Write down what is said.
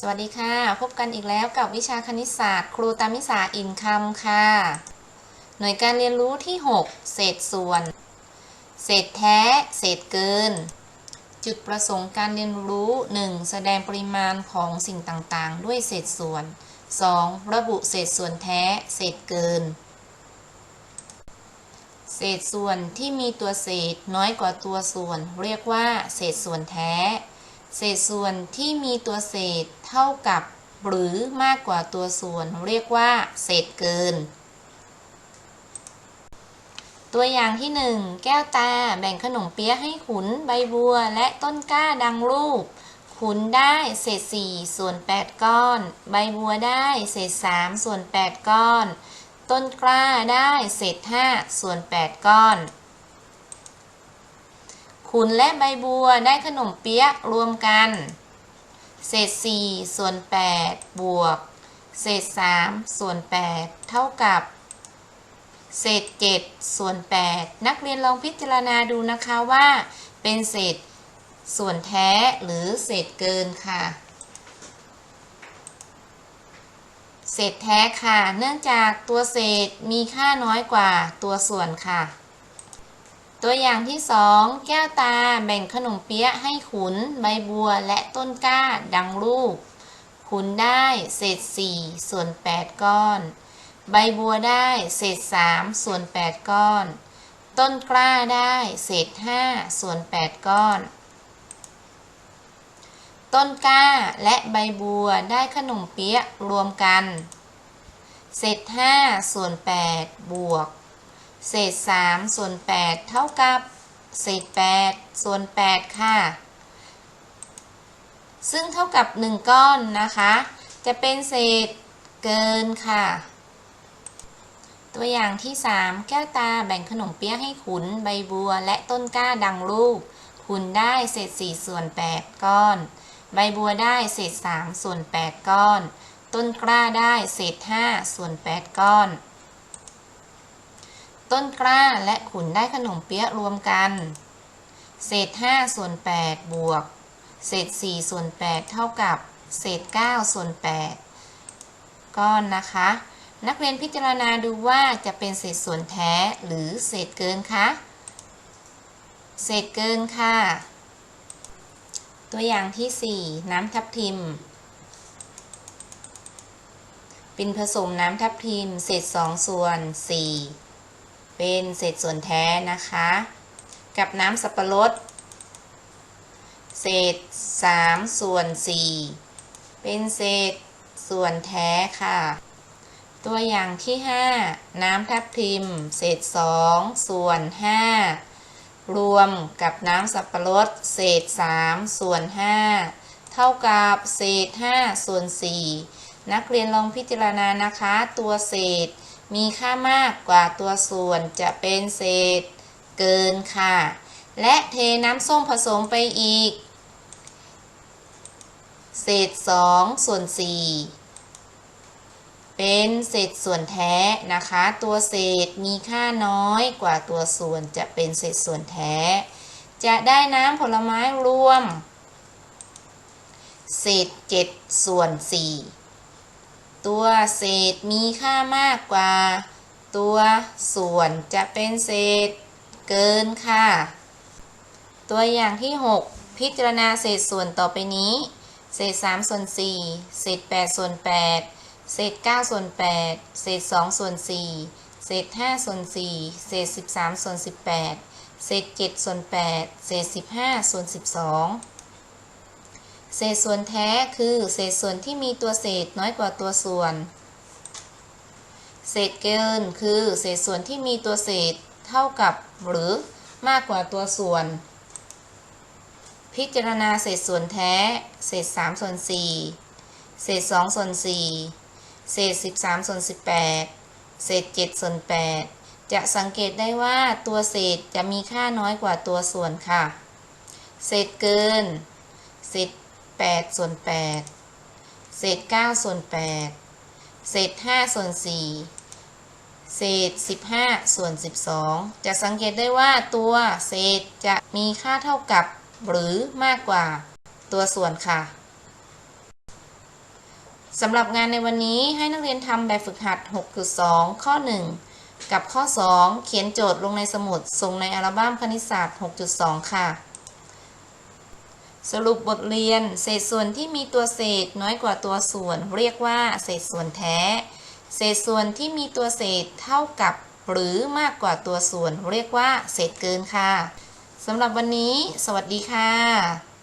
สวัสดีค่ะ พบกันอีกแล้วกับวิชาคณิตศาสตร์ ครูตามิสาอินคำค่ะ หน่วยการเรียนรู้ที่ 6 เศษส่วน เศษแท้ เศษเกิน จุดประสงค์การเรียนรู้ 1. แสดงปริมาณของสิ่งต่างๆ ด้วยเศษส่วน 2. ระบุเศษส่วนแท้ เศษเกิน เศษส่วนที่มีตัวเศษน้อยกว่าตัวส่วน เรียกว่า เศษส่วนแท้ เศษส่วนที่มีตัวเศษเท่ากับหรือมากกว่าตัวส่วนเรียกว่า เศษเกิน ตัวอย่างที่ 1 แก้วตาแบ่งขนมเปี๊ยะให้ขุนใบบัวและต้นกล้าดังรูป ขุนได้เศษ 4 ส่วน 8 ก้อน ใบบัวได้เศษ 3 ส่วน 8 ก้อน ต้นกล้าได้เศษ 5 ส่วน 8 ก้อน ขุนและใบบัวได้ขนมเปี๊ยะรวมกัน เศษ 4 ส่วน 8 บวก เศษ 3 ส่วน 8 เท่ากับ เศษ 7 ส่วน 8 นักเรียนลองพิจารณาดูนะคะว่าเป็นเศษส่วนแท้หรือเศษเกินค่ะ เศษแท้ค่ะ เนื่องจากตัวเศษมีค่าน้อยกว่าตัวส่วนค่ะ ตัวอย่างที่ 2 แก้วตาแบ่งขนมเปี๊ยะให้ขุน ใบบัวและต้นกล้าดังรูปขุนได้เศษ 4 ส่วน 8 ก้อน ใบบัวได้เศษ 3 ส่วน 8 ก้อน ต้นกล้าได้เศษ 5 ส่วน 8 ก้อน ต้นกล้าและใบบัวได้ขนมเปี๊ยะรวมกัน เศษ 5 ส่วน 8 บวก เศษ 3 ส่วน 8 เท่ากับ เศษ 8 ส่วน 8 ค่ะ ซึ่งเท่ากับ 1 ก้อนนะคะ จะเป็นเศษเกินค่ะ ตัวอย่างที่ 3 แก้วตาแบ่งขนมเปี๊ยะให้ขุนใบบัวและต้นกล้าดังรูปขุนได้เศษ 4 ส่วน 8 ก้อน ใบบัวได้เศษ 3 ส่วน 8 ก้อน ต้นกล้าได้เศษ 5 ส่วน 8 ก้อน ต้นกล้าและขุนได้ขนมเปี๊ยะรวมกัน เศษ 5 ส่วน 8 บวก เศษ 4 ส่วน 8 เท่ากับ เศษ 9 ส่วน 8 ก้อนนะคะ นักเรียนพิจารณาดูว่าจะเป็นเศษส่วนแท้หรือเศษเกินคะ เศษเกินค่ะ ตัวอย่างที่ 4 น้ำทับทิมเปินผสมน้ำทับทิม เศษ 2 ส่วน 4 เป็นเศษส่วนแท้นะคะ กับน้ำสับปะรด เศษ 3 ส่วน 4 เป็นเศษส่วนแท้ค่ะ ตัวอย่างที่ 5 น้ำทับทิม เศษ 2 ส่วน 5 รวมกับน้ำสับปะรด เศษ 3 ส่วน 5 เท่ากับเศษ 5 ส่วน 4 นักเรียนลองพิจารณานะคะ ตัวเศษ มีค่ามากกว่าตัวส่วนจะเป็นเศษเกินค่ะ และเทน้ำส้มผสมไปอีก เศษ 2 ส่วน 4 เป็นเศษส่วนแท้นะคะ ตัวเศษมีค่าน้อยกว่าตัวส่วนจะเป็นเศษส่วนแท้ จะได้น้ำผลไม้รวมเศษ7ส่วน4 ตัวเศษมีค่ามากกว่า ตัวส่วนจะเป็นเศษเกินค่ะ ตัวอย่างที่ 6 พิจารณาเศษส่วนต่อไปนี้ เศษ3ส่วน4เศษ8ส่วน8เศษ9ส่วน8เศษ2ส่วน4เศษ5ส่วน4เศษ13ส่วน18เศษ7ส่วน8เศษ15ส่วน12 เศษส่วนแท้คือเศษส่วนที่มีตัวเศษน้อยกว่าตัวส่วน เศษเกินคือเศษส่วนที่มีตัวเศษเท่ากับหรือมากกว่าตัวส่วน พิจารณาเศษส่วนแท้ เศษ3ส่วน4เศษ2ส่วน4เศษ13ส่วน18 เศษ7ส่วน8 จะสังเกตได้ว่าตัวเศษจะมีค่าน้อยกว่าตัวส่วนค่ะ เศษเกิน เศษ 8 ส่วน 8 เศษ 9 ส่วน 8 เศษ 5 ส่วน 4 เศษ 15 ส่วน 12 จะสังเกตได้ว่าตัวเศษจะมีค่าเท่ากับหรือมากกว่าตัวส่วนค่ะสำหรับงานในวันนี้ให้นักเรียนทำแบบฝึกหัด 6.2 ข้อ 1 กับข้อ 2 เขียนโจทย์ลงในสมุดส่งในอัลบั้มคณิตศาสตร์ 6.2 ค่ะ สรุปบทเรียน เศษส่วนที่มีตัวเศษน้อยกว่าตัวส่วน เรียกว่า เศษส่วนแท้ เศษส่วนที่มีตัวเศษเท่ากับหรือมากกว่าตัวส่วน เรียกว่า เศษเกินค่ะสำหรับวันนี้ สวัสดีค่ะ